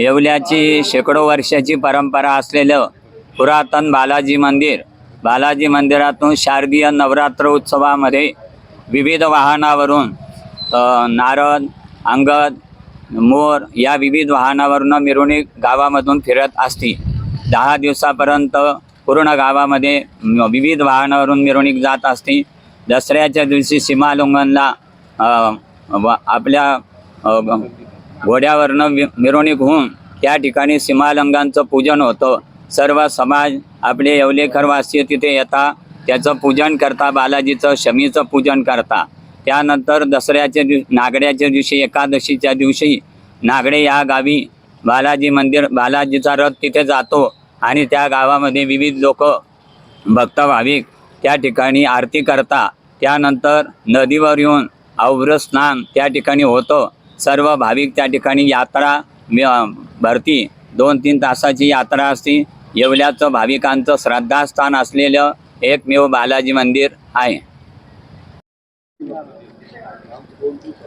येवल्याची शेकडो वर्षाची परंपरा असलेलं पुरातन बालाजी मंदिर बालाजी मंदिरातून शारदीय नवरात्र उत्सवामध्ये विविध वाहनावरून नारद अंगद मोर या विविध वाहनावरून मिरवणूक गावामधून फिरत असते. दहा दिवसापर्यंत पूर्ण गावामध्ये विविध वाहनावरून मिरवणूक जात असते. दसऱ्याच्या दिवशी सीमालोंगणला व- आपल्या घोड्यावरनं मिरवणूक होऊन त्या ठिकाणी सीमालंगांचं पूजन होतं. सर्व समाज आपले येवलेखरवासी तिथे येता. त्याचं पूजन करता बालाजीचं शमीचं पूजन करता. त्यानंतर दसऱ्याच्या दिव नागड्याच्या दिवशी एकादशीच्या दिवशी नागडे या गावी बालाजी मंदिर बालाजीचा रथ तिथे जातो आणि त्या गावामध्ये विविध लोक भक्त भाविक त्या ठिकाणी आरती करता त्यानंतर नदीवर येऊन अवघ्र स्नान त्या ठिकाणी होतं. सर्व भाविक त्या ठिकाणी यात्रा भरती. दोन तीन तासाची यात्रा असते. येवल्याचं भाविकांचं श्रद्धास्थान असलेलं एकमेव बालाजी मंदिर आहे.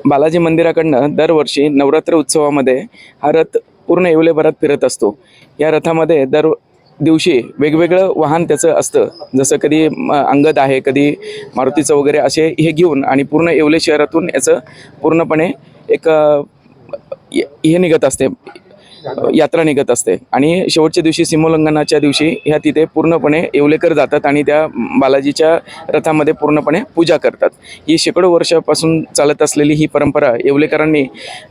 बालाजी मंदिराकडनं दरवर्षी नवरात्र उत्सवामध्ये हा रथ पूर्ण येवलेभरात फिरत असतो. या रथामध्ये दर दिवशी वेगवेगळं वाहन त्याचं असतं. जसं कधी अंगद आहे कधी मारुतीचं वगैरे असे हे घेऊन आणि पूर्ण येवले शहरातून याचं पूर्णपणे एक हे निघत असते. यात्रा निघत असते. आणि शेवटच्या दिवशी सीमोल्लंघनाच्या दिवशी ह्या तिथे पूर्णपणे येवलेकर जातात आणि त्या बालाजीच्या रथामध्ये पूर्णपणे पूजा करतात. ही शेकडो वर्षापासून चालत असलेली ही परंपरा येवलेकरांनी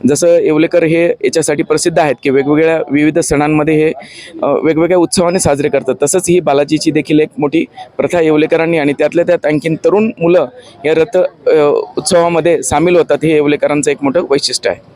जसं येवलेकर हे याच्यासाठी प्रसिद्ध आहेत की वेगवेगळ्या विविध सणांमध्ये हे वेगवेगळ्या उत्सवाने साजरे करतात. तसंच ही बालाजीची देखील एक मोठी प्रथा येवलेकरांनी आणि त्यातल्या त्यात आणखीन तरुण मुलं या रथ उत्सवामध्ये सामील होतात हे येवलेकरांचं एक मोठं वैशिष्ट्य आहे.